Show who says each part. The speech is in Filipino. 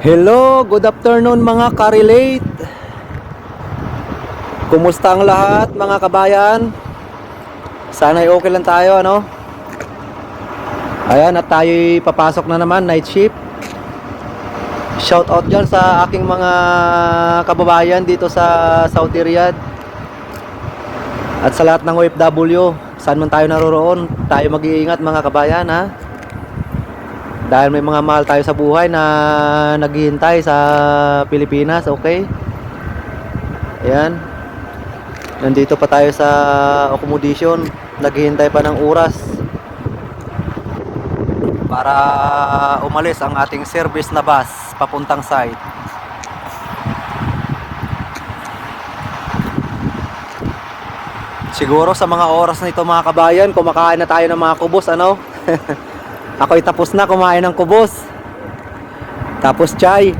Speaker 1: Hello, good afternoon mga ka-relate. Kumusta ang lahat mga kabayan? Sana'y okay lang tayo ano? Ayan at tayo'y papasok na naman night shift. Shout out dyan sa aking mga kababayan dito sa Saudi Riyadh. At sa lahat ng OFW, saan man tayo naroroon, tayo mag-iingat mga kabayan ha. Dahil may mga mahal tayo sa buhay na naghihintay sa Pilipinas, okay? Ayan. Nandito pa tayo sa accommodation. Naghihintay pa ng oras para umalis ang ating service na bus papuntang site. Siguro sa mga oras na ito mga kabayan, kumakain na tayo ng mga kubos, ano? Ako'y tapos na kumain ng kubos. Tapos chai.